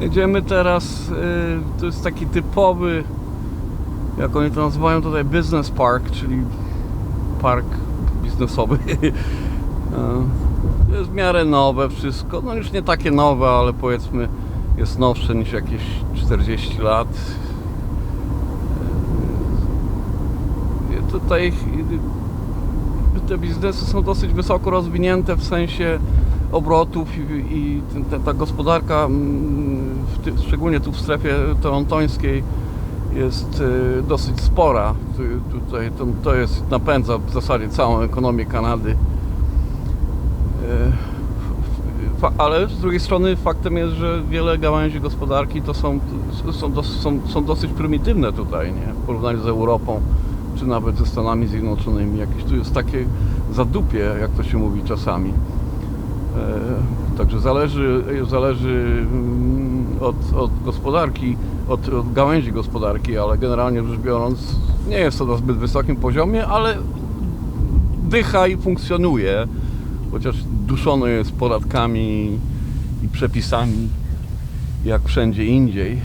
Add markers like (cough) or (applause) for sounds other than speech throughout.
Jedziemy teraz, y, to jest taki typowy, jak oni to nazywają tutaj, business park, czyli park biznesowy. To (laughs) jest w miarę nowe wszystko, no już nie takie nowe, ale powiedzmy jest nowsze niż jakieś 40 lat. E, Tutaj y, te biznesy są dosyć wysoko rozwinięte w sensie obrotów i, i ta, ta gospodarka, mm, ty, szczególnie tu w strefie torontońskiej, jest y, dosyć spora. Tu, tutaj to, to jest napędza w zasadzie całą ekonomię Kanady. Y, ale z drugiej strony faktem jest, że wiele gałęzi gospodarki to są, są, są, są dosyć prymitywne tutaj, nie? w porównaniu z Europą, czy nawet ze Stanami Zjednoczonymi. Jakieś tu jest takie zadupie, jak to się mówi czasami. E, Także zależy, zależy mm, od, od gospodarki, od, od gałęzi gospodarki, ale generalnie rzecz biorąc nie jest to na zbyt wysokim poziomie, ale dycha i funkcjonuje, chociaż duszone jest podatkami i przepisami jak wszędzie indziej.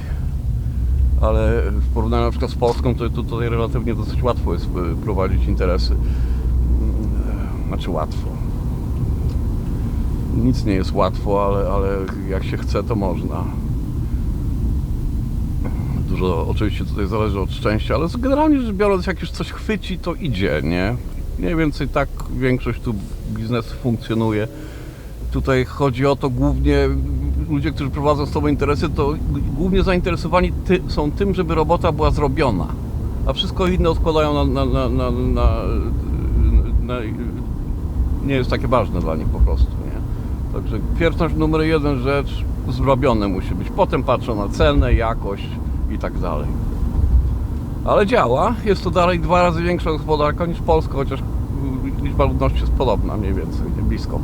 Ale w porównaniu na przykład z Polską, to tutaj relatywnie dosyć łatwo jest y, prowadzić interesy. Mm, Znaczy łatwo nic nie jest łatwo, ale, ale jak się chce, to można. Dużo oczywiście tutaj zależy od szczęścia, ale generalnie rzecz biorąc, jak już coś chwyci, to idzie, nie? Mniej więcej tak większość tu biznesu funkcjonuje. Tutaj chodzi o to głównie, ludzie, którzy prowadzą z tobą interesy, to głównie zainteresowani ty, są tym, żeby robota była zrobiona. A wszystko inne odkładają na, na, na, na, na, na nie jest takie ważne dla nich po prostu, nie? Także pierwszość numer jeden rzecz, zrobione musi być. Potem patrzą na cenę, jakość i tak dalej. Ale działa. Jest to dalej dwa razy większa gospodarka niż Polska, chociaż liczba ludności jest podobna mniej więcej, blisko.